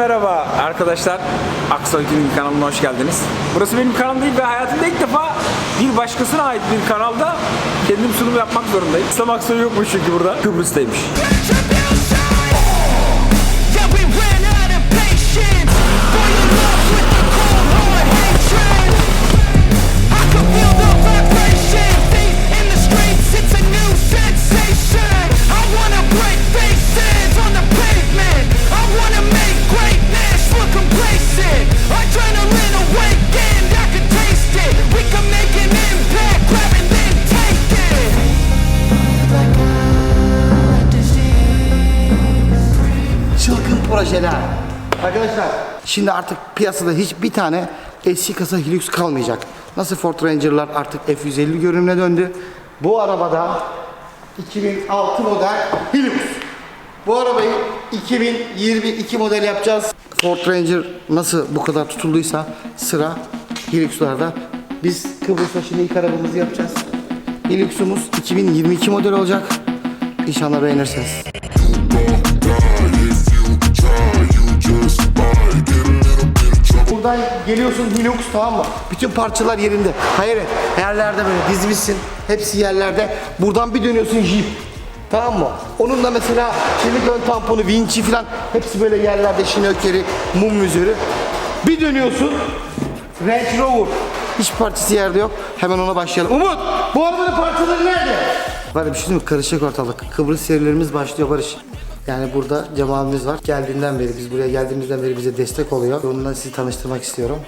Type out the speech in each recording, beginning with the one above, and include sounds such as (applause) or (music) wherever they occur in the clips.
merhaba arkadaşlar. Aksoy TV kanalına hoş geldiniz. Burası benim kanalım değil ve hayatımda ilk defa bir başkasına ait bir kanalda kendim sunum yapmak zorundayım. İslam Aksoy yokmuş çünkü burada. Kıbrıs'taymış. Şimdi artık piyasada hiçbir tane eski kasa Hilux kalmayacak. Nasıl Ford Ranger'lar artık F150 görünümüne döndü. Bu arabada 2006 model Hilux. Bu arabayı 2022 model yapacağız. Ford Ranger nasıl bu kadar tutulduysa sıra Hilux'larda. Biz Kıbrıs'ta şimdi ilk arabamızı yapacağız. Hilux'umuz 2022 model olacak. İnşallah beğenirsiniz. Buradan geliyorsun Hilux tamam mı? Bütün parçalar yerinde. Hayır yerlerde böyle dizmişsin. Hepsi yerlerde. Buradan bir dönüyorsun Jeep. Tamam mı? Onun da mesela çelik ön tamponu, vinçi falan hepsi böyle yerlerde şinökeri, mum üzeri. Bir dönüyorsun Range Rover. Hiç parçası yerde yok. Hemen ona başlayalım. Umut! Bu arabanın parçaları nerede? Var bir şey mi? Karışık ortalık. Kıbrıs serilerimiz başlıyor Barış. Yani burada Cemal'imiz var. Geldiğinden beri, biz buraya geldiğimizden beri bize destek oluyor. Ondan sizi tanıştırmak istiyorum.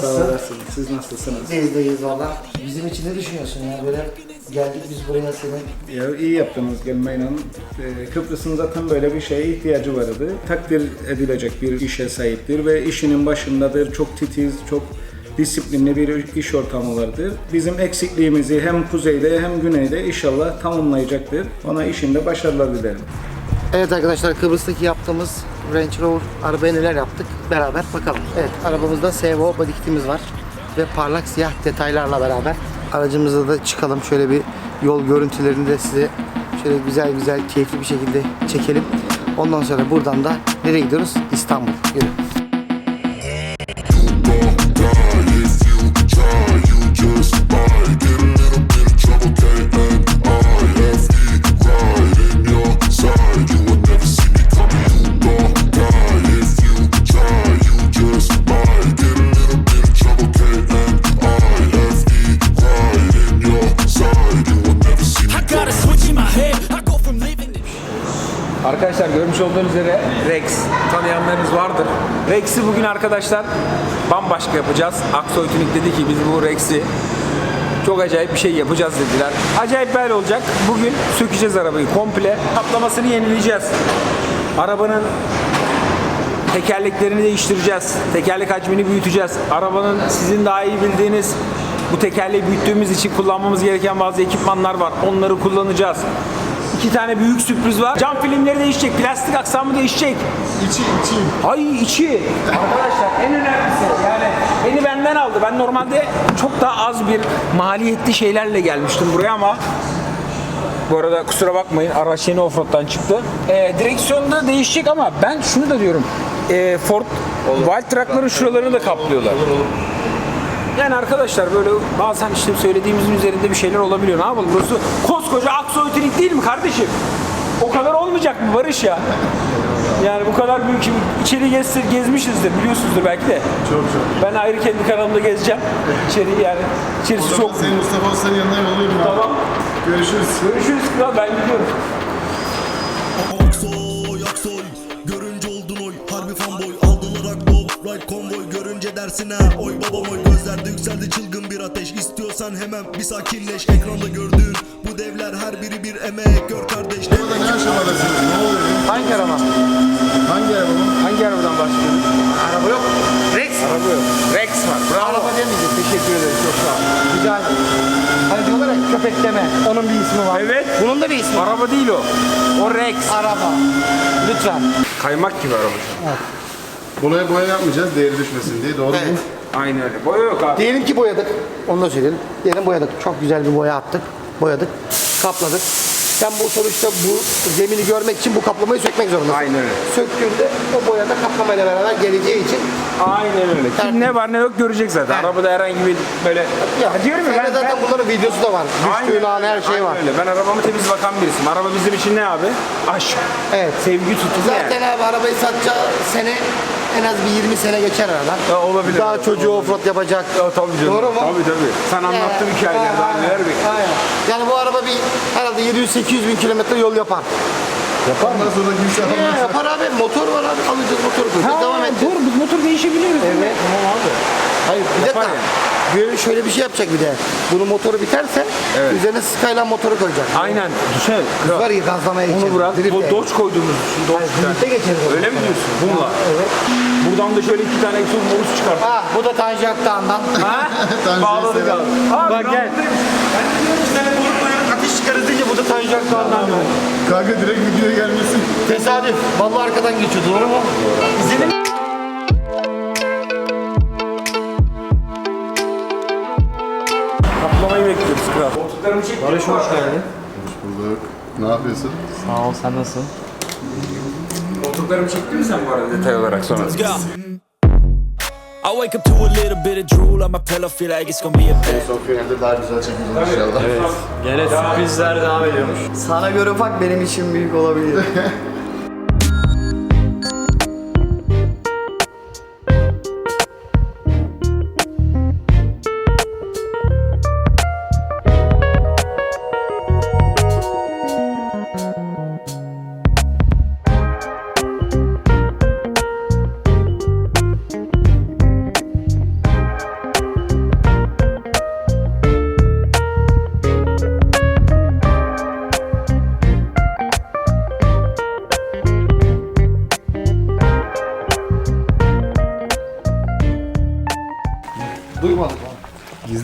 Sağ olasın. Siz nasılsınız? Biz deyiz valla. Bizim için ne düşünüyorsun ya? Böyle geldik biz buraya senin. Ya iyi yaptınız gelmeyle. Ee, Kıbrıs'ın zaten böyle bir şeye ihtiyacı vardı. Takdir edilecek bir işe sahiptir ve işinin başındadır. Çok titiz, çok disiplinli bir iş ortamı. Bizim eksikliğimizi hem kuzeyde hem güneyde inşallah tamamlayacaktır. Ona işinde başarılar dilerim. Evet arkadaşlar Kıbrıs'taki yaptığımız Range Rover arabaya neler yaptık beraber bakalım. Evet arabamızda Sevo body var ve parlak siyah detaylarla beraber aracımıza da çıkalım şöyle bir yol görüntülerini de size şöyle güzel güzel keyifli bir şekilde çekelim. Ondan sonra buradan da nereye gidiyoruz? İstanbul. Yürü. Arkadaşlar bambaşka yapacağız. Aksoy Tuning dedi ki biz bu Rex'i çok acayip bir şey yapacağız dediler. Acayip böyle olacak. Bugün sökeceğiz arabayı komple. Kaplamasını yenileyeceğiz. Arabanın tekerleklerini değiştireceğiz. Tekerlek hacmini büyüteceğiz. Arabanın sizin daha iyi bildiğiniz bu tekerleği büyüttüğümüz için kullanmamız gereken bazı ekipmanlar var. Onları kullanacağız. İki tane büyük sürpriz var. Cam filmleri değişecek, plastik aksamı değişecek. İçi içi. Ay içi. Arkadaşlar en önemlisi yani beni benden aldı. Ben normalde çok daha az bir maliyetli şeylerle gelmiştim buraya ama bu arada kusura bakmayın araç yeni offroad'dan çıktı. Ee, direksiyonda değişecek ama ben şunu da diyorum. Ee, Ford Wild Truck'ların şuralarını da kaplıyorlar. Yani arkadaşlar böyle bazen işte söylediğimizin üzerinde bir şeyler olabiliyor. Ne yapalım? Burası koskoca Aksoy Tuning değil mi kardeşim? O kadar olmayacak mı Barış ya? Yani bu kadar büyük içeri gezsir, gezmişizdir biliyorsunuzdur belki de. Çok çok. Ben ayrı kendi kanalımda gezeceğim. İçeri yani içerisi O çok zaman seni Mustafa Usta'nın yanına yolluyorum abi. Tamam. Görüşürüz. Görüşürüz kral ben gidiyorum. Aksoy aksoy Görünce akbop Right konvoy Görünce dersin ha Oy babam oy Gözlerde yükseldi çılgın bir ateş İstiyorsan hemen bir sakinleş Ekranda gördüğün Bu devler her biri bir emek Gör kardeş Ne Burada ne aşamadasınız? Ne oluyor? Hangi araba? Hangi araba bu? Hangi arabadan bahsediyorsun? Araba yok. Rex. Araba yok. Rex var. Bravo. Araba demeyeceğiz. Teşekkür ederiz. Çok sağ ol. Rica ederim. Hani diyorlar ya köpek deme. Onun bir ismi var. Evet. Bunun da bir ismi var. Araba değil o. O Rex. Araba. Lütfen. Kaymak gibi araba. Buraya boya yapmayacağız değeri düşmesin diye. Doğru Evet. mu? Aynen öyle. Boya yok abi. Diyelim ki boyadık. Onu da söyleyelim. Diyelim boyadık. Çok güzel bir boya attık. Boyadık. Kapladık. Sen bu sonuçta bu zemini görmek için bu kaplamayı sökmek zorundasın. Aynen öyle. Söktüğünde o boya da kaplamayla beraber geleceği için Aynen öyle. Kim ne var ne yok görecek zaten. Arabada herhangi bir böyle... Ya, diyorum ya ben, zaten ben- bunların videosu da var. Düştüğün an her şey aynen var. Öyle. Ben arabamı temiz bakan birisiyim. Araba bizim için ne abi? Aşk. Evet. Sevgi Zaten yani. abi arabayı satacağı sene en az bir 20 sene geçer aradan. Ya olabilir. Daha çocuğu offroad yapacak. Ya, tabii canım. Doğru mu? Tabii tabii. Sen anlattığın Ya, hikayeler ha, daha ha, neler bekliyor. aynen. Yani bu araba bir herhalde 700-800 bin kilometre yol yapar. Ondan sonra kimse Ya, alamaz. yapar abi. Motor var abi. Alacağız motoru koyacağız. Devam edeceğiz. Doğru biz motor değişebiliyoruz. Evet. Tamam abi. Hayır bir Yapar dakika. yani. Böyle şöyle bir şey yapacak bir de. Bunun motoru biterse üzerine Skyline motoru koyacak. Aynen. Düşün. Var ya gazlamaya Onu geçeriz. bırak. Bu Dodge koyduğumuz düşün. Dodge. Drift'e geçeriz. onu. Öyle mi diyorsun? Bununla. Evet. Buradan da şöyle iki tane egzoz borusu çıkart. Ha bu da Tanjak Dağı'ndan. Ha? (laughs) Tanju Bağladık sever. abi. Abi, Bak gel. Ben diyorum ki sana boru koyuyoruz ateş çıkarız deyince bu da Tanjak Dağı'ndan. Kanka direkt videoya gelmesin. Tesadüf. Vallahi arkadan geçiyor doğru mu? İzledin mi? Kaplamayı bekliyoruz kral. Koltuklarımı çek. Barış hoş geldin. Bulduk. Ne yapıyorsun? Sağ ol sen nasılsın? Koltuklarımı çektin mi sen bu arada detay olarak sonra? I wake up to a little bit of drool on my pillow, feel like it's gonna be a bad. Son finalde daha güzel çekeceğiz inşallah. Gene sürprizler devam ediyormuş. Sana göre ufak benim için büyük olabilir. (laughs)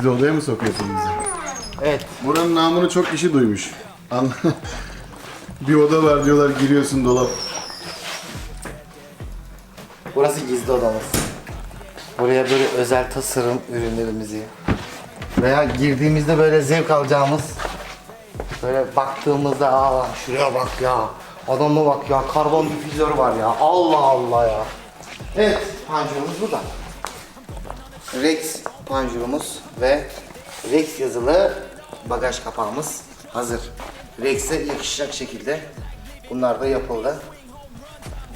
Gizli odaya mı sokuyorsun bizi? Evet. Buranın namını çok kişi duymuş. Anla. (laughs) bir oda var diyorlar giriyorsun dolap. Burası gizli odamız. Buraya böyle özel tasarım ürünlerimizi veya girdiğimizde böyle zevk alacağımız böyle baktığımızda aa lan şuraya bak ya adama bak ya karbon difüzörü var ya Allah Allah ya. Evet panjurumuz burada. Rex panjurumuz ve Rex yazılı bagaj kapağımız hazır. Rex'e yakışacak şekilde bunlar da yapıldı.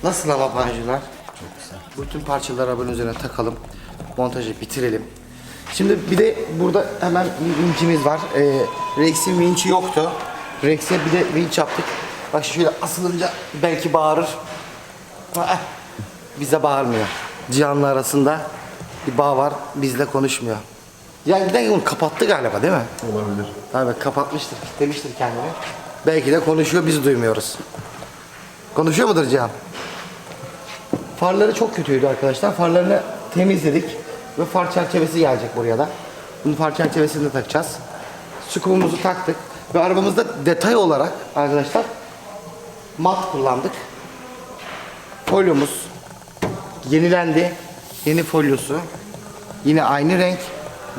Nasıl ama panjurlar? Çok güzel. Bütün parçaları arabanın üzerine takalım. Montajı bitirelim. Şimdi bir de burada hemen vinçimiz var. Ee, Rex'in vinçi yoktu. Rex'e bir de vinç yaptık. Bak şöyle asılınca belki bağırır. Ah, bize bağırmıyor. Cihan'la arasında bir bağ var. Bizle konuşmuyor. Bir de onu kapattı galiba değil mi? Olabilir. Abi kapatmıştır, kilitlemiştir kendini. Belki de konuşuyor, biz duymuyoruz. Konuşuyor mudur Cihan? Farları çok kötüydü arkadaşlar. Farlarını temizledik ve far çerçevesi gelecek buraya da. Bunun far çerçevesini de takacağız. Sukumuzu taktık ve arabamızda detay olarak arkadaşlar mat kullandık. Folyomuz yenilendi. Yeni folyosu. Yine aynı renk.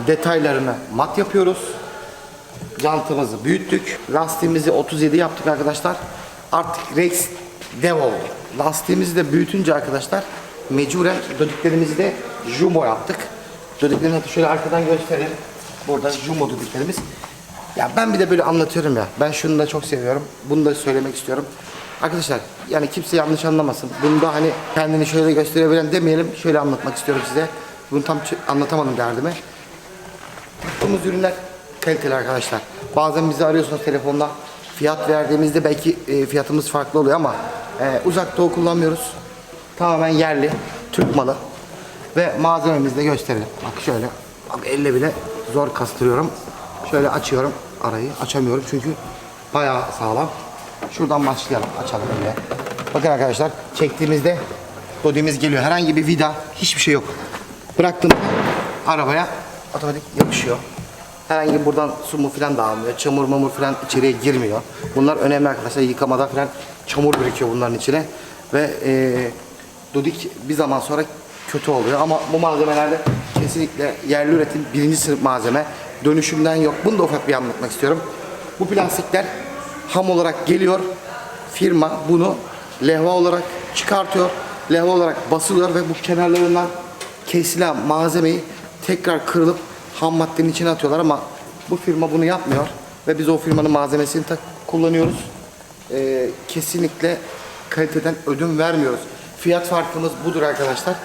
Detaylarını mat yapıyoruz. Jantımızı büyüttük. Lastiğimizi 37 yaptık arkadaşlar. Artık Rex dev oldu. Lastiğimizi de büyütünce arkadaşlar mecburen dödüklerimizi de jumbo yaptık. Dödüklerini şöyle arkadan gösterelim. Burada jumbo dödüklerimiz. Ya ben bir de böyle anlatıyorum ya. Ben şunu da çok seviyorum. Bunu da söylemek istiyorum. Arkadaşlar yani kimse yanlış anlamasın. Bunu da hani kendini şöyle gösterebilen demeyelim. Şöyle anlatmak istiyorum size. Bunu tam anlatamadım derdimi. Yaptığımız ürünler kaliteli arkadaşlar. Bazen bizi arıyorsunuz telefonda. Fiyat verdiğimizde belki e, fiyatımız farklı oluyor ama e, uzak doğu kullanmıyoruz. Tamamen yerli, Türk malı. Ve malzememizi de gösterelim. Bak şöyle, bak elle bile zor kastırıyorum. Şöyle açıyorum arayı, açamıyorum çünkü bayağı sağlam. Şuradan başlayalım, açalım öyle. Bakın arkadaşlar, çektiğimizde dodimiz geliyor. Herhangi bir vida, hiçbir şey yok. Bıraktım arabaya otomatik yapışıyor. Herhangi buradan su mu falan dağılmıyor. Çamur mamur falan içeriye girmiyor. Bunlar önemli arkadaşlar. Yıkamada falan çamur birikiyor bunların içine. Ve eee Dodik bir zaman sonra kötü oluyor. Ama bu malzemelerde kesinlikle yerli üretim birinci sınıf malzeme. Dönüşümden yok. Bunu da ufak bir anlatmak istiyorum. Bu plastikler ham olarak geliyor. Firma bunu levha olarak çıkartıyor. Levha olarak basılıyor ve bu kenarlarından kesilen malzemeyi tekrar kırılıp ham maddenin içine atıyorlar ama bu firma bunu yapmıyor ve biz o firmanın malzemesini kullanıyoruz. Ee, kesinlikle kaliteden ödün vermiyoruz. Fiyat farkımız budur arkadaşlar.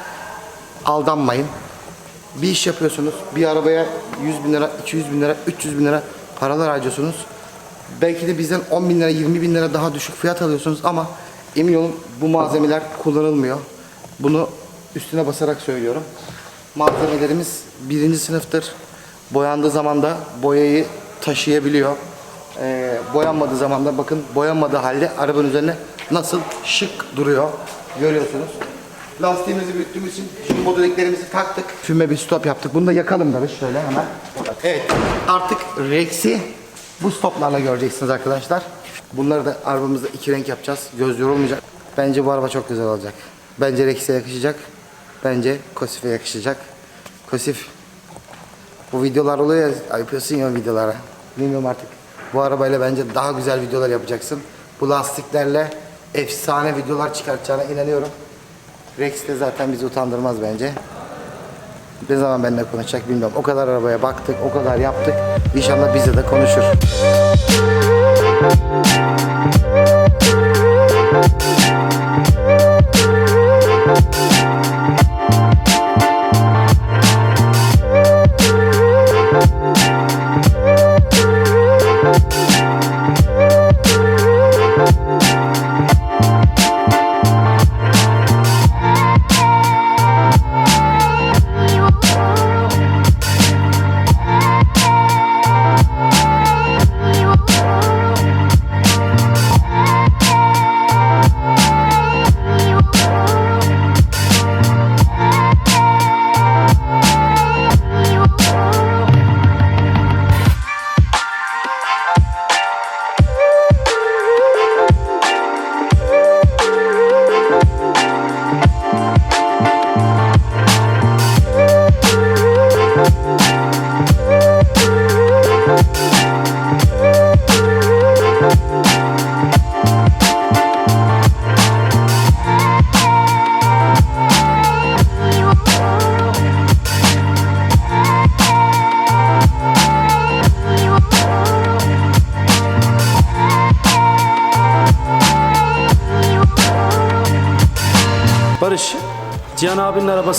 Aldanmayın. Bir iş yapıyorsunuz. Bir arabaya 100 bin lira, 200 bin lira, 300 bin lira paralar harcıyorsunuz. Belki de bizden 10 bin lira, 20 bin lira daha düşük fiyat alıyorsunuz ama emin olun bu malzemeler kullanılmıyor. Bunu üstüne basarak söylüyorum. Malzemelerimiz birinci sınıftır. Boyandığı zaman da boyayı taşıyabiliyor. Ee, boyanmadığı zaman da bakın boyanmadığı halde arabanın üzerine nasıl şık duruyor. Görüyorsunuz. Lastiğimizi büyüttüğümüz için şu modeliklerimizi taktık. Füme bir stop yaptık. Bunu da yakalım da şöyle hemen. Evet artık Rex'i bu stoplarla göreceksiniz arkadaşlar. Bunları da arabamızda iki renk yapacağız. Göz yorulmayacak. Bence bu araba çok güzel olacak. Bence Rex'e yakışacak. Bence Kosif'e yakışacak. Kosif bu videolar oluyor ya yapıyorsun ya videolara. Bilmiyorum artık. Bu arabayla bence daha güzel videolar yapacaksın. Bu lastiklerle efsane videolar çıkartacağına inanıyorum. Rex de zaten bizi utandırmaz bence. Ne zaman benimle konuşacak bilmiyorum. O kadar arabaya baktık, o kadar yaptık. İnşallah bize de konuşur.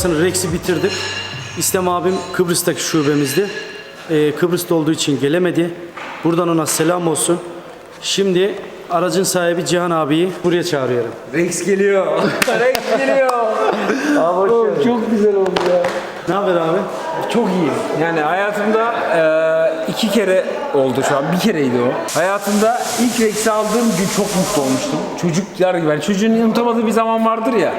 Arabasını Rex'i bitirdik. İstem abim Kıbrıs'taki şubemizdi. Ee, Kıbrıs'ta olduğu için gelemedi. Buradan ona selam olsun. Şimdi aracın sahibi Cihan abiyi buraya çağırıyorum. Rex geliyor. (laughs) Rex geliyor. Oğlum, çok güzel oldu ya. Ne haber abi? Çok iyi. Yani hayatımda e, iki kere oldu şu an. Bir kereydi o. Hayatımda ilk Rex'i aldığım gün çok mutlu olmuştum. Çocuklar gibi. Yani çocuğun unutamadığı bir zaman vardır ya.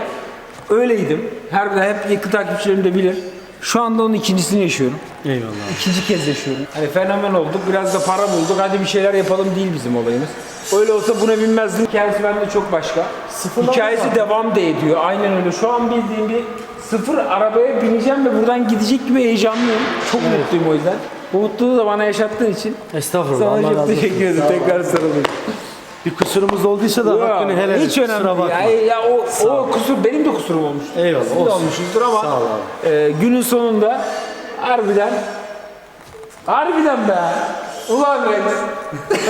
Öyleydim. Her hep yakın takipçilerim de bilir. Şu anda onun ikincisini yaşıyorum. Eyvallah. İkinci kez yaşıyorum. Hani fenomen olduk, biraz da para bulduk, hadi bir şeyler yapalım değil bizim olayımız. Öyle olsa buna binmezdim. Hikayesi bende çok başka. Hikayesi devam da ediyor. Aynen öyle. Şu an bildiğim bir sıfır arabaya bineceğim ve buradan gidecek gibi heyecanlıyım. Çok mutluyum o yüzden. Bu mutluluğu da bana yaşattığın için Estağfurullah. sana Allah çok teşekkür ederim. Tekrar sarılayım. Bir kusurumuz olduysa da hakkını helal et. Hiç önemli Kusura değil. bakma. Ya, ya o, o kusur benim de kusurum olmuş. Eyvallah, Sizin de olsun. olmuşuzdur ama Sağ ol e, günün sonunda harbiden harbiden be. Ulan Rex. (laughs)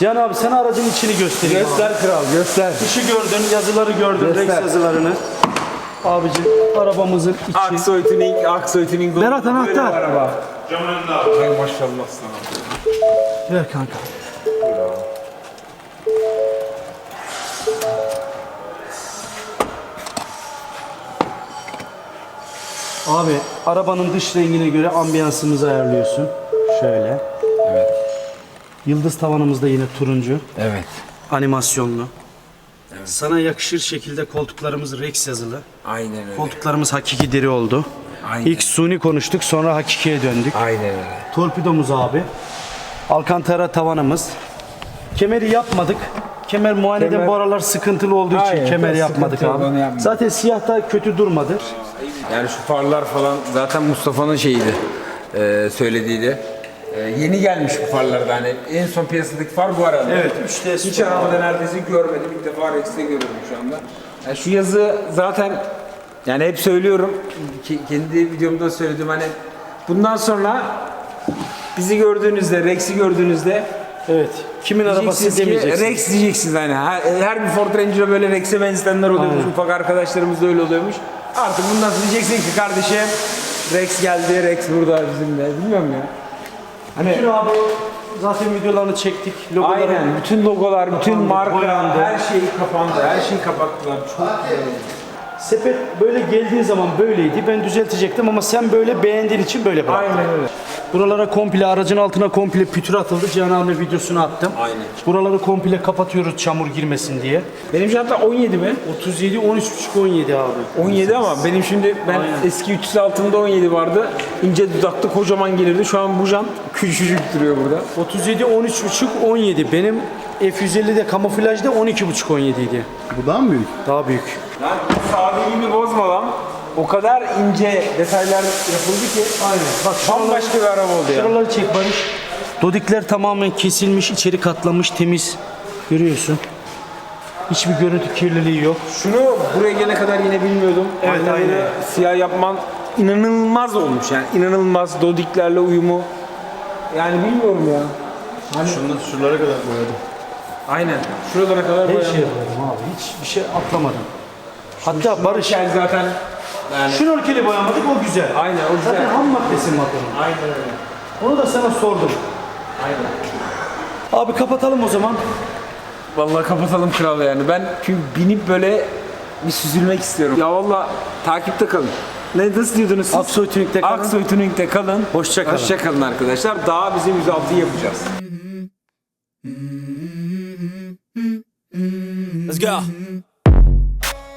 Cihan abi sen aracın içini göstereyim. abi. Göster kral göster. Dışı gördün, yazıları gördün, Rex Göster. yazılarını. Abicim arabamızın içi. Aksoy Tuning, Aksoy Tuning. Berat, Böyle anahtar. araba. Ay maşallah sana. Ver kanka. Abi arabanın dış rengine göre ambiyansımızı ayarlıyorsun. Şöyle. Evet. Yıldız tavanımız da yine turuncu. Evet. Animasyonlu. Sana yakışır şekilde koltuklarımız Rex yazılı. Aynen öyle. Koltuklarımız hakiki deri oldu. Aynen. İlk suni konuştuk sonra hakikiye döndük. Aynen öyle. Torpidomuz abi. Alcantara tavanımız. Kemeri yapmadık. Kemer muayenede Kemer- bu aralar sıkıntılı olduğu için Hayır, kemer biraz yapmadık abi. Zaten siyah da kötü durmadı. Yani şu farlar falan zaten Mustafa'nın şeyiydi. Ee, söylediğiydi. Ee, yeni gelmiş bu farlarda hani en son piyasadaki far bu arada. Evet, 3DS Hiç arabada neredeyse görmedim. İlk defa Rex'te görüyorum şu anda. Yani şu yazı zaten yani hep söylüyorum. ki- Kendi videomda söyledim hani bundan sonra bizi gördüğünüzde, Rex'i gördüğünüzde Evet. Kimin arabası diyeceksiniz ki demeyeceksiniz. Rex diyeceksiniz hani. Her, her bir Ford Ranger'a böyle Rex'e benzetenler oluyormuş. Aynen. Ufak arkadaşlarımız da öyle oluyormuş. Artık bundan sonra diyeceksin ki kardeşim Rex geldi, Rex burada bizimle. Bilmiyorum ya. Hani Bütün abi zaten videolarını çektik. Logoları Aynen. Bütün logolar, bütün Kapandı, marka, boyandı. her şey kapandı. Her şeyi kapattılar. Çok. Sepet böyle geldiği zaman böyleydi. Ben düzeltecektim ama sen böyle beğendiğin için böyle bıraktın. Aynen öyle. Buralara komple aracın altına komple pütür atıldı. Cihan abi videosunu attım. Aynen. Buraları komple kapatıyoruz çamur girmesin diye. Benim şu hatta 17 mi? 37 13.5 17 abi. 17 ama benim şimdi ben Aynen. eski 300 altında 17 vardı. İnce dudaklı kocaman gelirdi. Şu an bu jant küçücük duruyor burada. 37 13.5 17. Benim F150'de kamuflajda 12.5 17 idi. Bu daha mı büyük? Daha büyük. Lan sadeliğimi bozmadan o kadar ince detaylar yapıldı ki Aynen. Bak bambaşka bir araba oldu ya. Şuraları çek Barış. Dodikler tamamen kesilmiş, içeri katlanmış, temiz. Görüyorsun. Hiçbir görüntü kirliliği yok. Şunu buraya gelene kadar yine bilmiyordum. Evet, Aynaları aynen. Siyah yapman inanılmaz olmuş yani. inanılmaz Dodiklerle uyumu. Yani bilmiyorum ya. Hani Şunlar, şuralara kadar boyadım. aynen. Şuralara kadar Her boyandı. şey yapıyorum abi. Hiçbir şey atlamadım. Hatta Barış, Yani zaten yani şnorkeli boyamadık o güzel. aynen o güzel. Zaten ham maddesi motorun. Aynen öyle. Onu da sana sordum. Aynen. Abi kapatalım o zaman. Vallahi kapatalım kral yani. Ben çünkü binip böyle bir süzülmek istiyorum. Ya valla takipte kalın. Ne nasıl diyordunuz siz? Aksoy Tuning'de kalın. Aksoy Tuning'de kalın. Hoşça kalın. Hoşça kalın arkadaşlar. Daha bizim 106 yapacağız. Let's go.